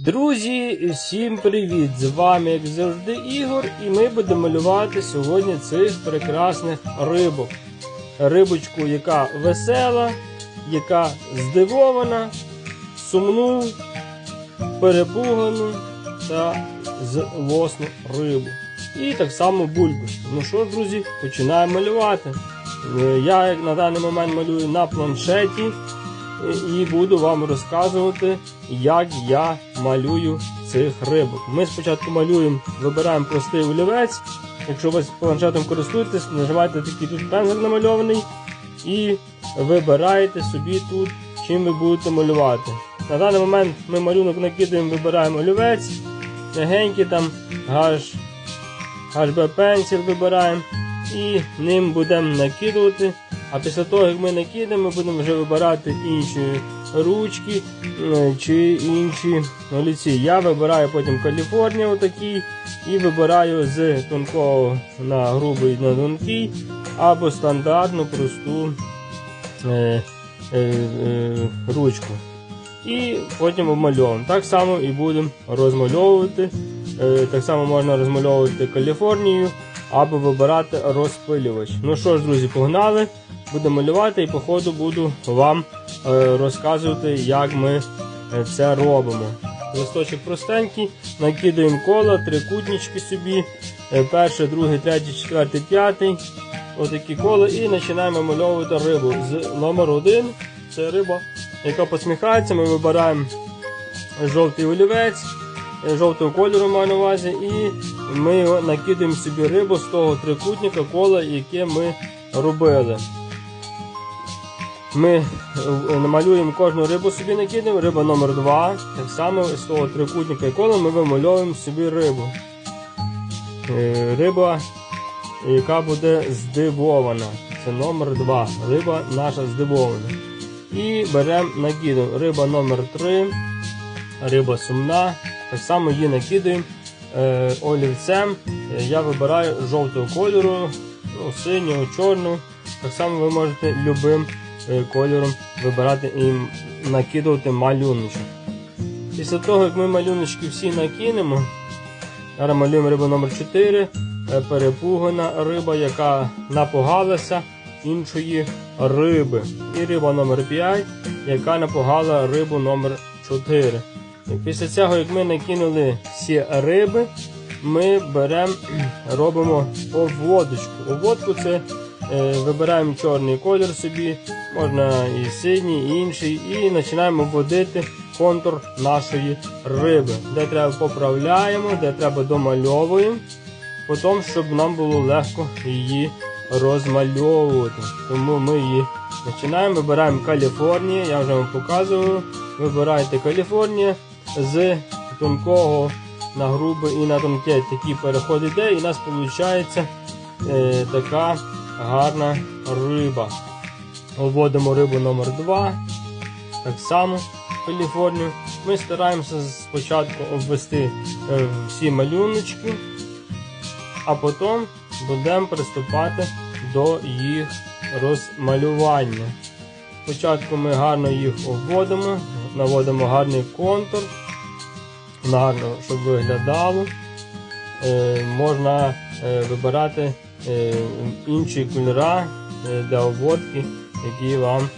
Друзі, всім привіт! З вами, як завжди, Ігор, і ми будемо малювати сьогодні цих прекрасних рибок. Рибочку, яка весела, яка здивована, сумну, перепугану та злосну рибу. І так само бульбочку. Ну що, друзі, починаємо малювати. Е, Я як на даний момент малюю на планшеті і буду вам розказувати, як я малюю цих рибок. Ми спочатку малюємо, вибираємо простий олівець. Якщо ви планшетом користуєтесь, нажимаєте такий тут пензель намальований і вибираєте собі тут, чим ви будете малювати. На даний момент ми малюнок накидаємо, вибираємо олівець, легенький там HB Pencil вибираємо і ним будемо накидувати. А після того, як ми накидаємо, ми будемо вже вибирати інші ручки е, чи інші олівці. Я вибираю потім Каліфорнія отакий і вибираю з тонкого на грубий на тонкий або стандартну просту е, е, е, ручку. І потім обмальовуємо. Так само і будемо розмальовувати. Е, так само можна розмальовувати Каліфорнію або вибирати розпилювач. Ну що ж, друзі, погнали. Буду малювати і по ходу буду вам е, розказувати, як ми е, це робимо. Листочок простенький, накидаємо коло, трикутнички собі. Е, перше, друге, третє, четверте, п'ятий. Отакі кола і починаємо мальовувати рибу. З номер один це риба, яка посміхається. Ми вибираємо жовтий олівець, жовтого кольору маю на увазі, і ми накидаємо собі рибу з того трикутника кола, яке ми робили. Ми е, намалюємо кожну рибу собі накидаємо, риба номер 2 Так само з того трикутника і кола ми вимальовуємо собі рибу. Е, Риба, яка буде здивована. Це номер 2 Риба наша здивована. І беремо накидаємо риба номер 3 риба сумна. Так само її накидаємо е, олівцем. Е, Я вибираю жовтого кольору, ну, синього, чорного. Так само ви можете любим е, кольором вибирати і накидувати малюночок. Після того, як ми малюночки всі накинемо, зараз малюємо рибу номер 4 е, перепугана риба, яка напугалася іншої риби. І риба номер 5 яка напугала рибу номер 4 І Після цього, як ми накинули всі риби, ми беремо, робимо обводочку. Обводку це е, вибираємо чорний колір собі, можна і синій, і інший, і починаємо вводити контур нашої риби. Де треба поправляємо, де треба домальовуємо, потім, щоб нам було легко її розмальовувати. Тому ми її починаємо, вибираємо Каліфорнія, я вже вам показував. Вибирайте Каліфорнія з тонкого на грубий і на тонке такий переход іде, і у нас виходить е, така гарна риба. Вводимо рибу номер 2 так само Каліфорнію. Ми стараємося спочатку обвести е, всі малюночки, а потім будемо приступати до їх розмалювання. Спочатку ми гарно їх обводимо, наводимо гарний контур, гарно, щоб виглядало. Е, можна е, вибирати е, інші кольори для обводки, які вам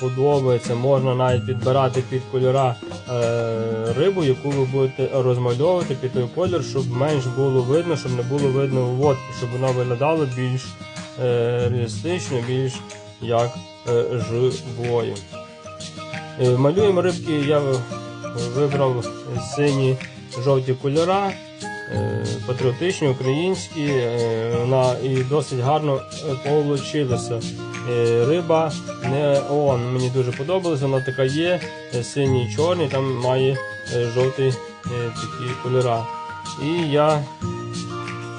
подобаються. Можна навіть підбирати під кольора рибу, яку ви будете розмальовувати під той колір, щоб менш було видно, щоб не було видно обводки, щоб вона виглядала більш реалістично, більш як живою. Малюємо рибки, я вибрав сині жовті кольора, е, патріотичні, українські, е, вона і досить гарно вийшло. Риба не он, мені дуже подобалася, вона така є, е, синій чорний, там має е, жовтий е, такі кольора. І я,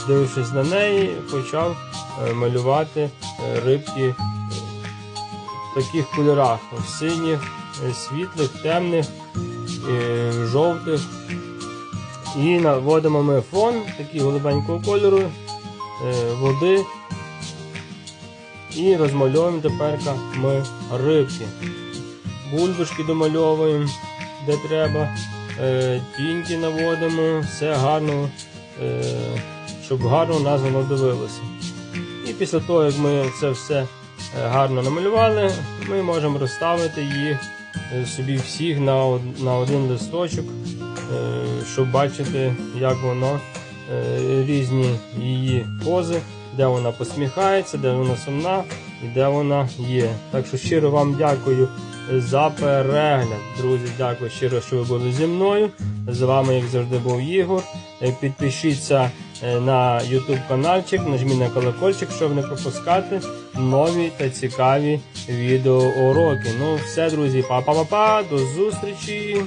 дивившись на неї, почав е, малювати е, рибки в таких кольорах: синіх, е, світлих, темних, е, жовтих. І наводимо ми фон такий голубенького кольору, е, води. І розмальовуємо тепер ми рибки. Бульбашки домальовуємо, де треба. е, тіньки наводимо, все гарно, е, щоб гарно у нас воно дивилося. І після того, як ми це все е, гарно намалювали, ми можемо розставити їх е, собі всіх на, на один листочок, е, щоб бачити, як воно е, різні її пози, де вона посміхається, де вона сумна і де вона є. Так що щиро вам дякую за перегляд. Друзі, дякую щиро, що ви були зі мною. З вами, як завжди, був Ігор. Е, Підпишіться е, на YouTube каналчик, нажміть на колокольчик, щоб не пропускати нові та цікаві відеоуроки. Ну, все, друзі, па-па-па-па, до зустрічі!